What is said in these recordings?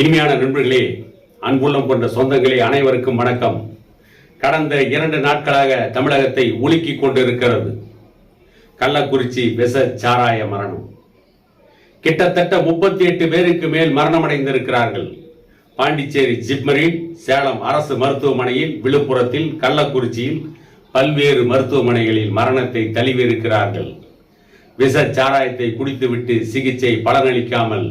இனிமையான நண்பர்களே அன்புள்ளம் கொண்ட சொந்தங்களே அனைவருக்கும் வணக்கம். கடந்த இரண்டு நாட்களாக தமிழகத்தை உலுக்கிக் கொண்டிருக்கிறது. கள்ளக்குறிச்சி விச சாராய மரணம். கிட்டத்தட்ட முப்பத்தி எட்டு பேருக்கு மேல் மரணமடைந்திருக்கிறார்கள். பாண்டிச்சேரி ஜிப்மரில் சேலம் அரசு மருத்துவமனையில் விழுப்புரத்தில் கள்ளக்குறிச்சியில் பல்வேறு மருத்துவமனைகளில் மரணத்தை தழுவியிருக்கிறார்கள். விஷ சாராயத்தை குடித்துவிட்டு சிகிச்சை பலனளிக்காமல்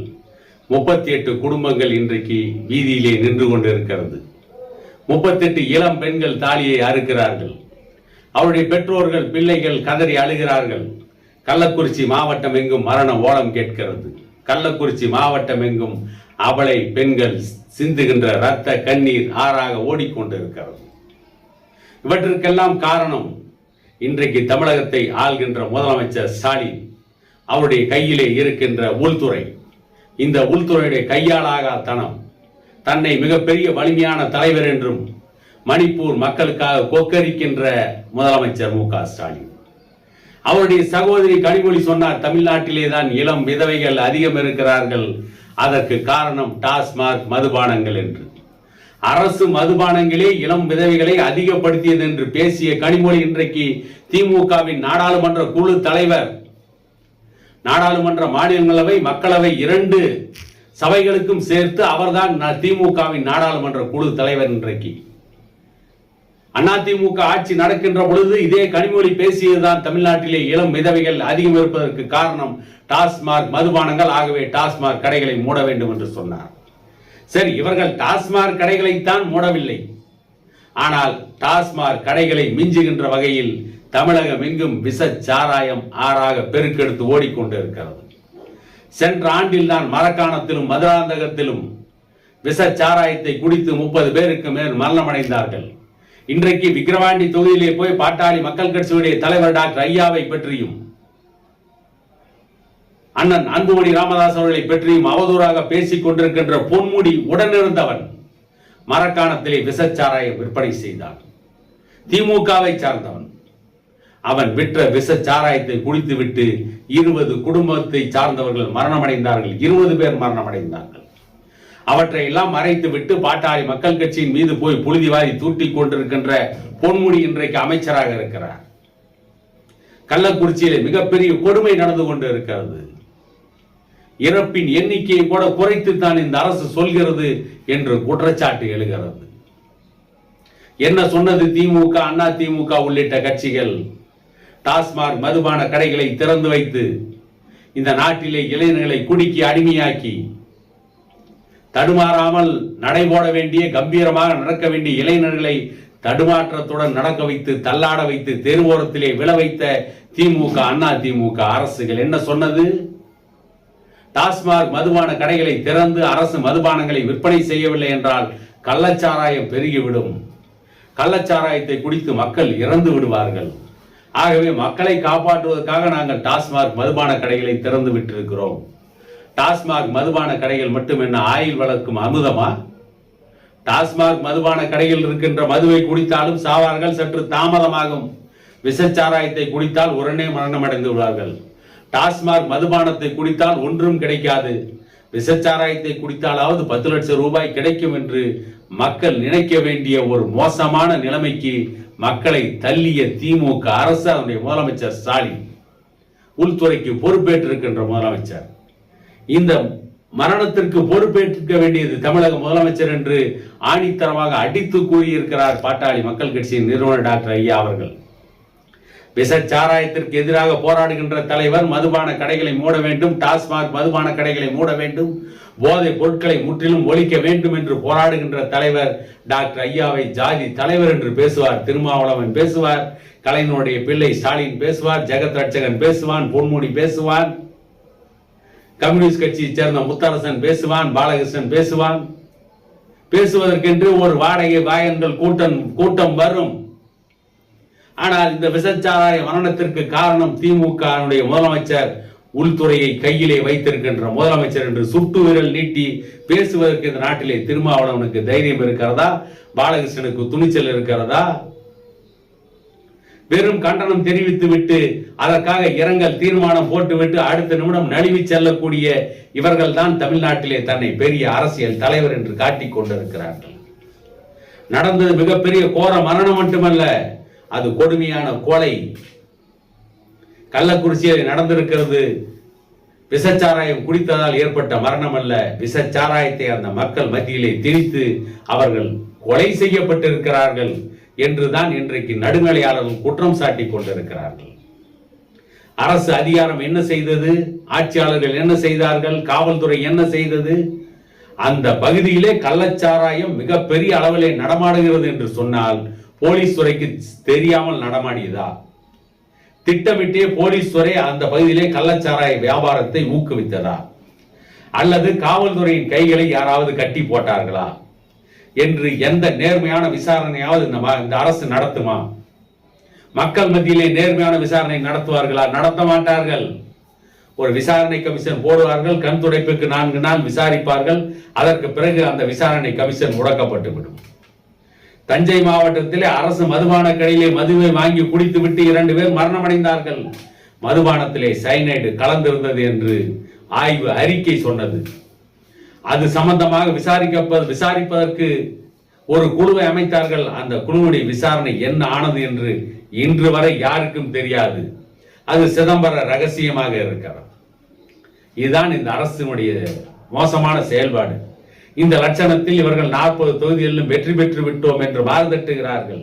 முப்பத்தி எட்டு குடும்பங்கள் இன்றைக்கு வீதியிலே நின்று கொண்டிருக்கிறது. முப்பத்தெட்டு இளம் பெண்கள் தாலியை அறுக்கிறார்கள். அவருடைய பெற்றோர்கள் பிள்ளைகள் கதறி அழுகிறார்கள். கள்ளக்குறிச்சி மாவட்டம் எங்கும் மரண ஓலம் கேட்கிறது. கள்ளக்குறிச்சி மாவட்டம் எங்கும் அவளை பெண்கள் சிந்துகின்ற இரத்த கண்ணீர் ஆறாக ஓடிக்கொண்டிருக்கிறது. இவற்றிற்கெல்லாம் காரணம் இன்றைக்கு தமிழகத்தை ஆள்கின்ற முதலமைச்சர் ஸ்டாலின். அவருடைய கையிலே இருக்கின்ற உள்துறை. இந்த உள்துறையுடைய கையாளாகத்தனம் தன்னை மிகப்பெரிய வலிமையான தலைவர் என்றும் மணிப்பூர் மக்களுக்காக கொக்கரிக்கின்ற முதலமைச்சர் மு க ஸ்டாலின். அவருடைய சகோதரி கனிமொழி சொன்னார் தமிழ்நாட்டிலே தான் இளம் விதவைகள் அதிகம் இருக்கிறார்கள். அதற்கு காரணம் டாஸ்மாக் மதுபானங்கள் என்று. அரசு மதுபானங்களே இளம் விதவைகளை அதிகப்படுத்தியது என்று பேசிய கனிமொழி இன்றைக்கு திமுகவின் நாடாளுமன்ற குழு தலைவர் நாடாளுமன்ற மாநிலங்களவை மக்களவை இரண்டு சபைகளுக்கும் சேர்த்து அவர்தான் திமுகவின் நாடாளுமன்ற குழு தலைவர் இன்றைக்கு. அதிமுக ஆட்சி நடக்கின்ற பொழுது இதே கனிமொழி பேசியதுதான் தமிழ்நாட்டிலே இளம் விதவைகள் அதிகம் இருப்பதற்கு காரணம் டாஸ்மாக் மதுபானங்கள். ஆகவே டாஸ்மாக் கடைகளை மூட வேண்டும் என்று சொன்னார். சரி இவர்கள் டாஸ்மாக் கடைகளைத்தான் மூடவில்லை. ஆனால் டாஸ்மாக் கடைகளை மிஞ்சுகின்ற வகையில் தமிழகம் எங்கும் விஷ சாராயம் ஆறாக பெருக்கெடுத்து ஓடிக்கொண்டிருக்கிறது. சென்ற ஆண்டில் தான் மரக்காணத்திலும் மதுராந்தகத்திலும் விஷ சாராயத்தை குடித்து முப்பது பேருக்கு மேல் மரணமடைந்தார்கள். இன்றைக்கு விக்கிரவாண்டி தொகுதியிலே போய் பாட்டாளி மக்கள் கட்சியுடைய தலைவர் டாக்டர் ஐயாவை பற்றியும் அண்ணன் அன்புமணி ராமதாஸ் அவர்களை பற்றியும் அவதூறாக பேசிக் கொண்டிருக்கின்ற பொன்முடி உடனிருந்தவன் மரக்காணத்திலே விசச்சாராயம் விற்பனை செய்தான் திமுகவை சார்ந்தவன். அவன் விற்ற விஷச்சாராயத்தை குடித்துவிட்டு இருபது குடும்பத்தை சார்ந்தவர்கள் மரணமடைந்தார்கள். இருபது பேர் மரணமடைந்தார்கள். அவற்றை எல்லாம் மறைத்து விட்டு பாட்டாளி மக்கள் கட்சியின் மீது போய் புழுதி வாரி தூட்டிக் கொண்டிருக்கின்ற பொன்முடி இன்றைக்கு அமைச்சராக இருக்கிறார். கள்ளக்குறிச்சியிலே மிகப்பெரிய கொடுமை நடந்து கொண்டு இருக்கிறது. இறப்பின் எண்ணிக்கையை கூட குறைத்து தான் இந்த அரசு சொல்கிறது என்று குற்றச்சாட்டு எழுகிறது. என்ன சொன்னது திமுக அண்ணா திமுக உள்ளிட்ட கட்சிகள்? டாஸ்மாக் மதுபான கடைகளை திறந்து வைத்து இந்த நாட்டிலே இளைஞர்களை குடிக்கி அடிமையாக்கி தடுமாறாமல் நடைபோட வேண்டிய கம்பீரமாக நடக்க வேண்டிய இளைஞர்களை தடுமாற்றத்துடன் நடக்க வைத்து தள்ளாட வைத்து தெருவோரத்திலே விழ வைத்த திமுக அண்ணா திமுக அரசுகள் என்ன சொன்னது? டாஸ்மாக் மதுபான கடைகளை திறந்து அரசு மதுபானங்களை விற்பனை செய்யவில்லை என்றால் கள்ளச்சாராயம் பெருகிவிடும். கள்ளச்சாராயத்தை குடித்து மக்கள் இறந்து விடுவார்கள். ஆகவே மக்களை காப்பாற்றுவதற்காக நாங்கள் டாஸ்மாக் மதுபான கடைகளை திறந்து விட்டிருக்கிறோம். டாஸ்மாக் மதுபான கடைகள் மட்டும் என்ன ஆயில் வளர்க்கும் அமுதமா? டாஸ்மாக் மதுபான கடையில் இருக்கின்ற மதுவை குடித்தாலும் சாவார்கள் சற்று தாமதமாகும். விசச்சாராயத்தை குடித்தால் உடனே மரணமடைந்து விடுவார்கள் டாஸ்மாக் மதுபானத்தை குடித்தால் ஒன்றும் கிடைக்காது. விசச்சாராயத்தை குடித்தாலாவது பத்து லட்சம் ரூபாய் கிடைக்கும் என்று மக்கள் நினைக்க வேண்டிய ஒரு மோசமான நிலைமைக்கு மக்களை தள்ளிய திமுக அரசு அதனுடைய முதலமைச்சர் ஸ்டாலின் உள்துறைக்கு பொறுப்பேற்றிருக்கின்ற முதலமைச்சர். இந்த மரணத்திற்கு பொறுப்பேற்றிருக்க வேண்டியது தமிழக முதலமைச்சர் என்று ஆணித்தரமாக அடித்து கூறியிருக்கிறார் பாட்டாளி மக்கள் கட்சியின் நிறுவனர் டாக்டர் ஐயா அவர்கள். விசச்சாராயத்திற்கு எதிராக போராடுகின்ற தலைவர் மதுபான கடைகளை மூட வேண்டும் டாஸ்மாக் மதுபான கடைகளை மூட வேண்டும் போதைப் பொருட்களை முற்றிலும் ஒழிக்க வேண்டும் என்று போராடுகின்ற தலைவர் டாக்டர் ஐயாவை ஜாதி தலைவர் என்று பேசுவார் திருமாவளவன் பேசுவார் கலைஞனுடைய பிள்ளை ஸ்டாலின் பேசுவார் ஜெகத் ரட்சகன் பேசுவான் பொன்முடி பேசுவான் கம்யூனிஸ்ட் கட்சியைச் சேர்ந்த முத்தரசன் பேசுவான் பாலகிருஷ்ணன் பேசுவான். பேசுவதற்கென்று ஒரு வாடகை வாயன்கள் கூட்டம் கூட்டம் வரும். ஆனால் இந்த விசச்சாராய மரணத்திற்கு காரணம் திமுகனுடைய முதலமைச்சர் உள்துறையை கையிலே வைத்திருக்கின்ற முதலமைச்சர் என்று சுட்டு விரல் நீட்டி பேசுவதற்கு இந்த நாட்டிலே திருமாவளவனுக்கு தைரியம் இருக்கிறதா? பாலகிருஷ்ணனுக்கு துணிச்சல் இருக்கிறதா? வெறும் கண்டனம் தெரிவித்துவிட்டு அதற்காக இரங்கல் தீர்மானம் போட்டுவிட்டு அடுத்த நிமிடம் நழுவி செல்லக்கூடிய இவர்கள் தான் தமிழ்நாட்டிலே தன்னை பெரிய அரசியல் தலைவர் என்று காட்டிக் கொண்டிருக்கிறார்கள். நடந்தது மிகப்பெரிய கோர மரணம் மட்டுமல்ல அது கொடுமையான கொலை. கள்ளக்குறிச்சியில் நடந்திருக்கிறது. விஷச்சாராயம் குடித்ததால் ஏற்பட்ட மரணம் அல்ல விஷச்சாராயத்தை அந்த மக்கள் மத்தியிலே திணித்து அவர்கள் கொலை செய்யப்பட்டிருக்கிறார்கள் என்றுதான் இன்றைக்கு நடுநிலையாளர்கள் குற்றம் சாட்டிக் கொண்டிருக்கிறார்கள். அரசு அதிகாரம் என்ன செய்தது? ஆட்சியாளர்கள் என்ன செய்தார்கள்? காவல்துறை என்ன செய்தது? அந்த பகுதியிலே கள்ளச்சாராயம் மிகப்பெரிய அளவிலே நடமாடுகிறது என்று சொன்னால் போலீஸ் துறைக்கு தெரியாமல் நடமாடியதா? திட்டமிட்டே போலீஸ் துறை அந்த பகுதியிலே கள்ளச்சாராய வியாபாரத்தை ஊக்குவித்ததா? அல்லது காவல்துறையின் கைகளை யாராவது கட்டி போட்டார்களா? என்று எந்த நேர்மையான விசாரணையாவது இந்த இந்த அரசு நடத்துமா? மக்கள் மத்தியிலே நேர்மையான விசாரணை நடத்துவார்களா? நடத்த மாட்டார்கள். ஒரு விசாரணை கமிஷன் போடுவார்கள் கண் துடைப்புக்கு நான்கு நாள் விசாரிப்பார்கள். அதற்கு பிறகு அந்த விசாரணை கமிஷன் முடக்கப்பட்டுவிடும். தஞ்சை மாவட்டத்திலே அரசு மதுபான கடையிலே மதுவை வாங்கி குடித்துவிட்டு இரண்டு பேர் மரணமடைந்தார்கள். மதுபானத்திலே சைனைடு கலந்திருந்தது என்று ஆய்வு அறிக்கை சொன்னது. அது சம்பந்தமாக விசாரிக்க விசாரிப்பதற்கு ஒரு குழுவை அமைத்தார்கள். அந்த குழுவுடைய விசாரணை என்ன ஆனது என்று இன்று வரை யாருக்கும் தெரியாது. அது சிதம்பர ரகசியமாக இருக்கிறது. இதுதான் இந்த அரசினுடைய மோசமான செயல்பாடு. இந்த லட்சணத்தில் இவர்கள் நாற்பது தொகுதிகளிலும் வெற்றி பெற்று விட்டோம் என்று மாறுதட்டுகிறார்கள்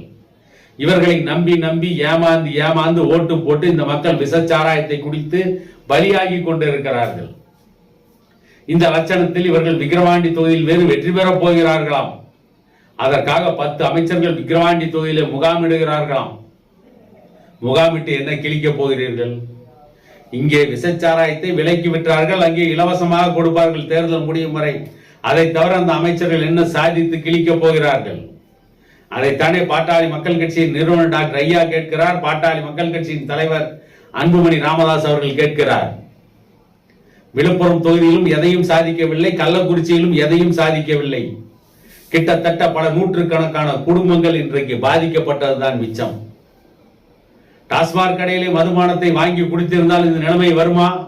இவர்களை நம்பி நம்பி ஏமாந்து ஏமாந்து ஓட்டு போட்டு இந்த மக்கள் விசச்சாராயத்தை குடித்து பலியாகி கொண்டிருக்கிறார்கள் இந்த லட்சணத்தில் இவர்கள் விக்கிரவாண்டி தொகுதியில் வேறு வெற்றி பெறப் போகிறார்களாம். அதற்காக பத்து அமைச்சர்கள் விக்கிரவாண்டி தொகுதியிலே முகாமிடுகிறார்களாம் முகாமிட்டு என்ன கிழிக்க போகிறீர்கள்? இங்கே விசச்சாராயத்தை விலக்கி விட்டார்கள் அங்கே இலவசமாக கொடுப்பார்கள் தேர்தல் முடியும் வரை. அதை தவிர அந்த அமைச்சர்கள் என்ன சாதித்து கிழிக்கப் போகிறார்கள்? அதைத்தானே பாட்டாளி மக்கள் கட்சியின் நிறுவனர் டாக்டர் ஐயா கேட்கிறார். பாட்டாளி மக்கள் கட்சியின் தலைவர் அன்புமணி ராமதாஸ் அவர்கள் கேட்கிறார். விழுப்புரம் தொகுதியிலும் எதையும் சாதிக்கவில்லை. கள்ளக்குறிச்சியிலும் எதையும் சாதிக்கவில்லை. கிட்டத்தட்ட பல நூற்றுக்கணக்கான குடும்பங்கள் இன்றைக்கு பாதிக்கப்பட்டதுதான் மிச்சம். டாஸ்மாக் கடையிலே மதுபானத்தை வாங்கி குடித்திருந்தால் இந்த நிலைமை வருமா?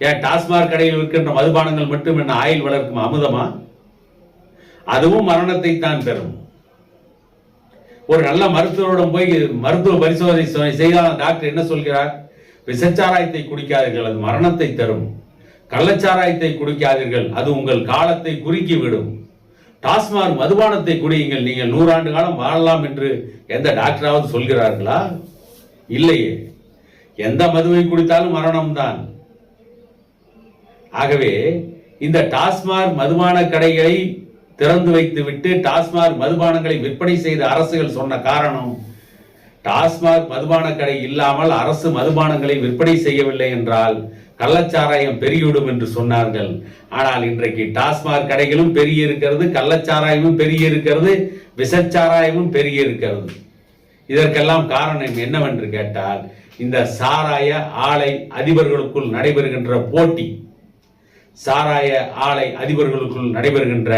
ஏன் டாஸ்மாக் கடையில் விற்கின்ற மதுபானங்கள் மட்டும் என்ன ஆயில் வளர்க்கும் அமுதமா? அதுவும் மரணத்தை தான் பெறும். ஒரு நல்ல மருத்துவரிடம் போய் மருத்துவ பரிசோதனை செய்தால் டாக்டர் என்ன சொல்கிறார்? விசச்சாராயத்தை குடிக்காதீர்கள் அது மரணத்தை தரும். கள்ளச்சாராயத்தை குடிக்காதீர்கள் அது உங்கள் காலத்தை குறுக்கிவிடும் டாஸ்மாக் மதுபானத்தை குடியுங்கள் நீங்கள் நூறாண்டு காலம் வாழலாம் என்று எந்த டாக்டராவது சொல்கிறார்களா? இல்லையே. எந்த மதுவை குடித்தாலும் மரணம்தான். ஆகவே இந்த டாஸ்மாக் மதுபான கடைகளை திறந்து வைத்துவிட்டு டாஸ்மாக் மதுபானங்களை விற்பனை செய்த அரசுகள் சொன்ன காரணம் டாஸ்மாக் மதுபான கடை இல்லாமல் அரசு மதுபானங்களை விற்பனை செய்யவில்லை என்றால் கள்ளச்சாராயம் பெருகிவிடும் என்று சொன்னார்கள். ஆனால் இன்றைக்கு டாஸ்மாக் கடைகளும் பெருகி இருக்கிறது கள்ளச்சாராயமும் பெருகி இருக்கிறது விஷச்சாராயமும் பெருகி இருக்கிறது. இதற்கெல்லாம் காரணம் என்னவென்று கேட்டால் இந்த சாராய ஆலை அதிபர்களுக்குள் நடைபெறுகின்ற போட்டி சாராய ஆலை அதிபர்களுக்குள் நடைபெறுகின்ற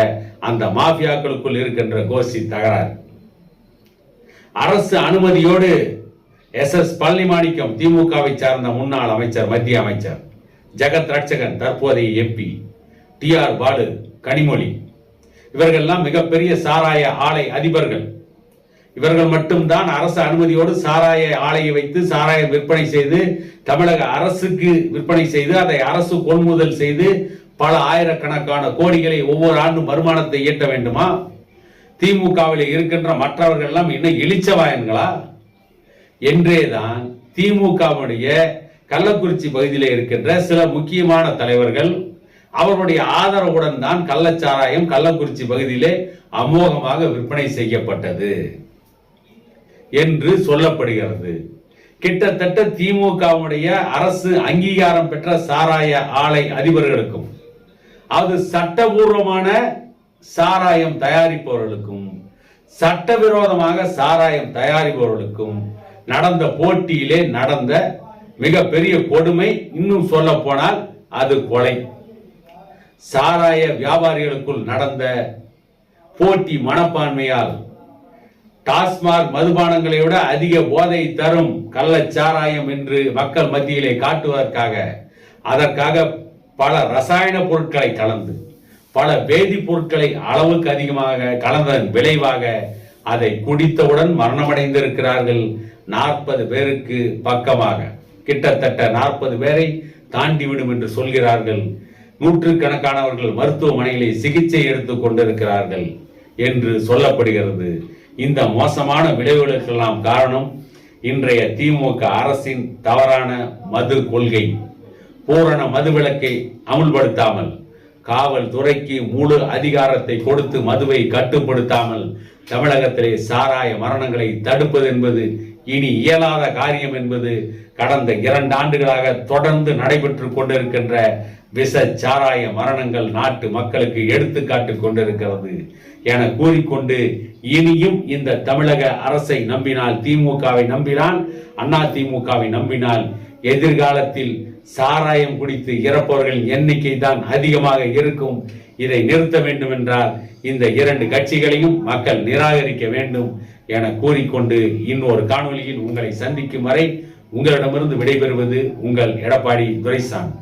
அந்த மாஃபியாக்களுக்குள் இருக்கின்ற கோஷி தகராறு. அரசு அனுமதியோடு எஸ் எஸ் பழனிமாணிக்கம் திமுகவை சார்ந்த முன்னாள் அமைச்சர் மத்திய அமைச்சர் ஜெகத் ரட்சகன் தற்போதைய MP T R Baalu Kanimozhi இவர்கள்லாம் மிகப்பெரிய சாராய ஆலை அதிபர்கள். இவர்கள் மட்டும்தான் அரசு அனுமதியோடு சாராய ஆலையை வைத்து சாராயம் விற்பனை செய்து தமிழக அரசுக்கு விற்பனை செய்து அதை அரசு கொள்முதல் செய்து பல ஆயிரக்கணக்கான கோடிகளை ஒவ்வொரு ஆண்டும் வருமானத்தை ஈட்ட வேண்டுமா? திமுகவில் இருக்கின்ற மற்றவர்கள் எல்லாம் இன்னும் இளிச்சவாயன்களா என்றேதான் திமுகவுடைய கள்ளக்குறிச்சி பகுதியில் இருக்கின்ற சில முக்கியமான தலைவர்கள் அவருடைய ஆதரவுடன் தான் கள்ளச்சாராயம் கள்ளக்குறிச்சி பகுதியிலே அமோகமாக விற்பனை செய்யப்பட்டது. என்று சொல்லப்படுகிறது. கிட்டத்தட்ட திமுகவுடைய அரசு அங்கீகாரம் பெற்ற சாராய ஆலை அதிபர்களுக்கும் அது சட்டபூர்வமான சாராயம் தயாரிப்பவர்களுக்கும் சட்டவிரோதமாக சாராயம் தயாரிப்பவர்களுக்கும் நடந்த போட்டியிலே நடந்த மிகப்பெரிய கொடுமை இன்னும் சொல்ல போனால் அது கொலை. சாராய வியாபாரிகளுக்குள் நடந்த போட்டி மனப்பான்மையால் டாஸ்மாக் மதுபானங்களை விட அதிக போதை தரும் கள்ளச்சாராயம் என்று மக்கள் மத்தியிலே காட்டுவதற்காக அதற்காக பல ரசாயன பொருட்களை கலந்து பல வேதிப்பொருட்களை அளவுக்கு அதிகமாக கலந்ததன் விளைவாக அதை குடித்தவுடன் மரணமடைந்திருக்கிறார்கள் நாற்பது பேருக்கு பக்கமாக. கிட்டத்தட்ட நாற்பது பேரை தாண்டிவிடும் என்று சொல்கிறார்கள். நூற்றுக்கணக்கானவர்கள் மருத்துவமனையிலே சிகிச்சை எடுத்துக் கொண்டிருக்கிறார்கள் என்று சொல்லப்படுகிறது. இந்த மோசமான விளைவுகளுக்கெல்லாம் காரணம் இன்றைய திமுக அரசின் தவறான மது கொள்கை. பூரண மதுவிலக்கை அமுல்படுத்தாமல் காவல்துறைக்கு முழு அதிகாரத்தை கொடுத்து மதுவை கட்டுப்படுத்தாமல் தமிழகத்திலே சாராய மரணங்களை தடுப்பது என்பது இனி இயலாத காரியம் என்பது கடந்த இரண்டு ஆண்டுகளாக தொடர்ந்து நடைபெற்று கொண்டிருக்கின்ற விஷ சாராய மரணங்கள் நாட்டு மக்களுக்கு எடுத்துக்காட்டு கொண்டிருக்கிறது என கூறிக்கொண்டு இனியும் இந்த தமிழக அரசை நம்பினால் திமுகவை நம்பினால் அண்ணா திமுகவை நம்பினால் எதிர்காலத்தில் சாராயம் குடித்து இறப்பவர்களின் எண்ணிக்கை தான் அதிகமாக இருக்கும். இதை நிறுத்த வேண்டும் என்றால் இந்த இரண்டு கட்சிகளையும் மக்கள் நிராகரிக்க வேண்டும் என கூறிக்கொண்டு இன்னொரு காணொலியில் உங்களை சந்திக்கும் வரை உங்களிடமிருந்து விடைபெறுவது உங்கள் எடப்பாடி துரைசாமி.